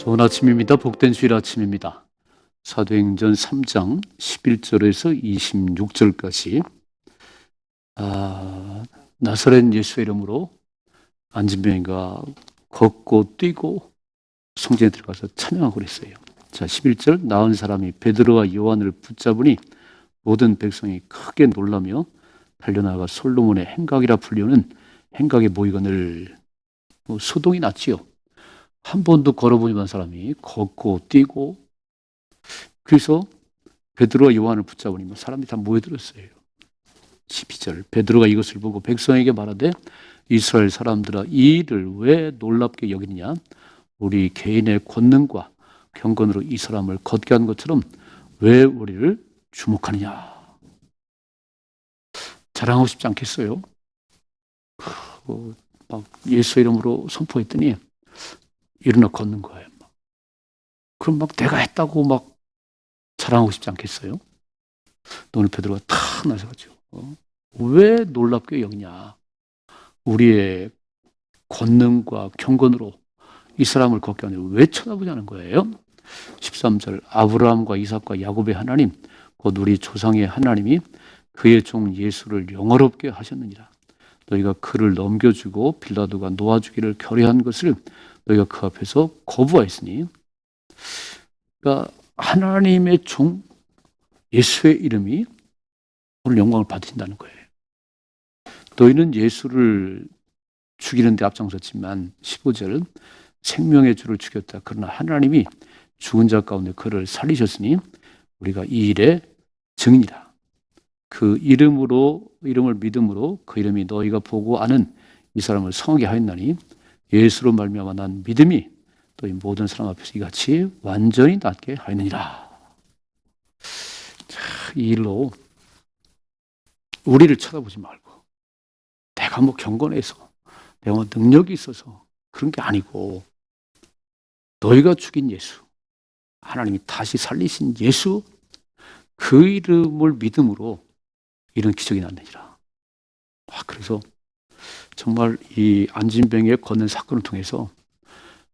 좋은 아침입니다. 복된 주일 아침입니다. 사도행전 3장 11절에서 26절까지 아, 나사렛 예수 이름으로 안진병이가 걷고 뛰고 성전에 들어가서 찬양하고 그랬어요. 자, 11절 나은 사람이 베드로와 요한을 붙잡으니 모든 백성이 크게 놀라며 달려나가 솔로몬의 행각이라 불리는 행각의 모이건을 뭐 소동이 났지요. 한 번도 걸어보지 못한 사람이 걷고 뛰고 그래서 베드로와 요한을 붙잡으니 뭐 사람이 다 모여들었어요. 12절 베드로가 이것을 보고 백성에게 말하되 이스라엘 사람들아 이 일을 왜 놀랍게 여기느냐 우리 개인의 권능과 경건으로 이 사람을 걷게 한 것처럼 왜 우리를 주목하느냐 자랑하고 싶지 않겠어요? 그, 막 예수 이름으로 선포했더니 일어나 걷는 거예요. 막. 그럼 막 내가 했다고 막 자랑하고 싶지 않겠어요? 오늘 베드로가 탁 나서가지고 어? 왜 놀랍게 여기냐? 우리의 권능과 경건으로 이 사람을 걷게 하니 왜 쳐다보자는 거예요? 13절 아브라함과 이삭과 야곱의 하나님 곧 우리 조상의 하나님이 그의 종 예수를 영어롭게 하셨느니라. 너희가 그를 넘겨주고 빌라도가 놓아주기를 결의한 것을 너희가 그 앞에서 거부하였으니 그러니까 하나님의 종 예수의 이름이 오늘 영광을 받으신다는 거예요. 너희는 예수를 죽이는 데 앞장섰지만 15절 생명의 주를 죽였다. 그러나 하나님이 죽은 자 가운데 그를 살리셨으니 우리가 이 일의 증인이다. 그 이름으로 이름을 믿음으로 그 이름이 너희가 보고 아는 이 사람을 성하게 하였나니 예수로 말미암아 난 믿음이 또 이 모든 사람 앞에서 이같이 완전히 낫게 하였느니라. 자, 이 일로 우리를 쳐다보지 말고 내가 뭐 경건해서 내가 뭐 능력이 있어서 그런 게 아니고 너희가 죽인 예수 하나님이 다시 살리신 예수 그 이름을 믿음으로 이런 기적이 났느니라. 와, 그래서 정말 이 안진병의 걷는 사건을 통해서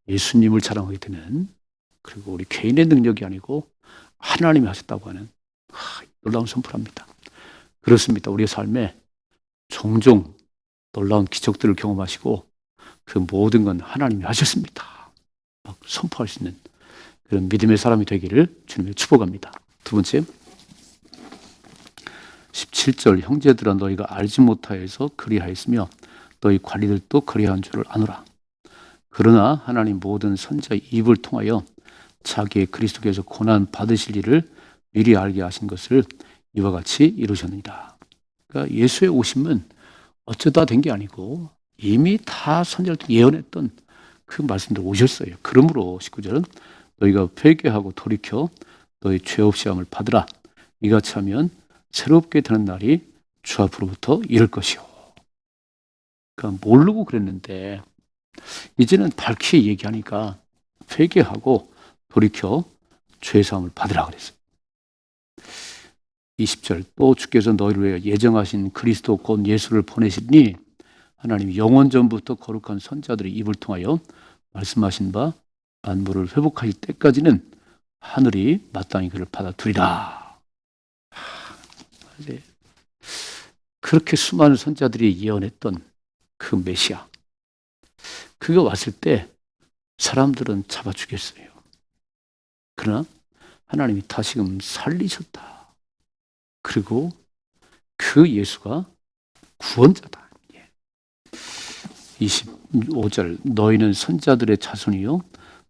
예수님을 자랑하게 되는 그리고 우리 개인의 능력이 아니고 하나님이 하셨다고 하는 하, 놀라운 선포랍니다. 그렇습니다. 우리의 삶에 종종 놀라운 기적들을 경험하시고 그 모든 건 하나님이 하셨습니다. 막 선포할 수 있는 그런 믿음의 사람이 되기를 주님의 축복합니다. 두 번째 17절 형제들아 너희가 알지 못하여서 그리하였으며 너희 관리들도 그리한 줄을 아노라. 그러나 하나님 모든 선자의 입을 통하여 자기의 그리스도께서 고난 받으실 일을 미리 알게 하신 것을 이와 같이 이루셨느니라. 그러니까 예수의 오심은 어쩌다 된 게 아니고 이미 다 선자를 예언했던 그 말씀들 오셨어요. 그러므로 19절은 너희가 회개하고 돌이켜 너희 죄 없이 함을 받으라. 이같이 하면 새롭게 되는 날이 주 앞으로부터 이를 것이요. 그러니까 모르고 그랬는데 이제는 밝히 얘기하니까 회개하고 돌이켜 죄 사함을 받으라 그랬어요. 20절 또 주께서 너희를 위해 예정하신 그리스도 곧 예수를 보내시니 하나님 영원 전부터 거룩한 선자들의 입을 통하여 말씀하신 바 만물을 회복하실 때까지는 하늘이 마땅히 그를 받아들이라. 그렇게 수많은 선자들이 예언했던 그 메시아. 그가 왔을 때 사람들은 잡아 죽였어요. 그러나 하나님이 다시금 살리셨다. 그리고 그 예수가 구원자다. 25절 너희는 선자들의 자손이요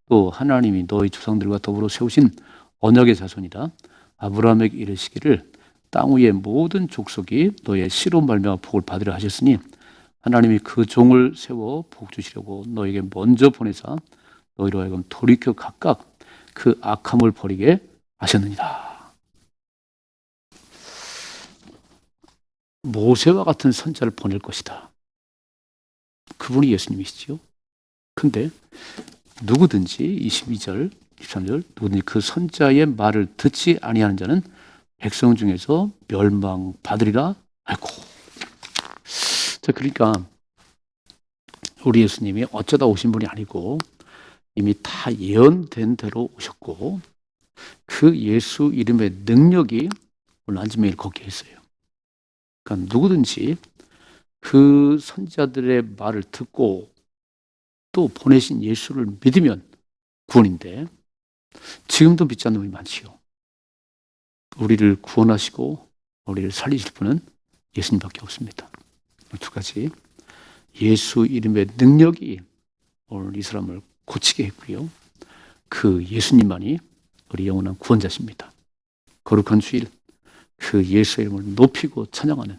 또 하나님이 너희 조상들과 더불어 세우신 언약의 자손이다. 아브라함에게 이르시기를 땅 위의 모든 족속이 너의 씨로 말미암아 복을 받으려 하셨으니 하나님이 그 종을 세워 복 주시려고 너에게 먼저 보내사 너희로 하여금 돌이켜 각각 그 악함을 버리게 하셨느니라. 모세와 같은 선자를 보낼 것이다. 그분이 예수님이시지요. 근데 누구든지 22절, 23절 누구든지 그 선자의 말을 듣지 아니하는 자는 백성 중에서 멸망 받으리라. 아이고. 자, 그러니까 우리 예수님이 어쩌다 오신 분이 아니고 이미 다 예언된 대로 오셨고 그 예수 이름의 능력이 오늘 안지명일 걷게 했어요. 그러니까 누구든지 그 선지자들의 말을 듣고 또 보내신 예수를 믿으면 구원인데 지금도 믿지 않는 분이 많지요. 우리를 구원하시고 우리를 살리실 분은 예수님밖에 없습니다. 두 가지 예수 이름의 능력이 오늘 이 사람을 고치게 했고요. 그 예수님만이 우리 영원한 구원자십니다. 거룩한 주일 그 예수의 이름을 높이고 찬양하는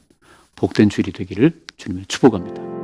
복된 주일이 되기를 주님의 축복합니다.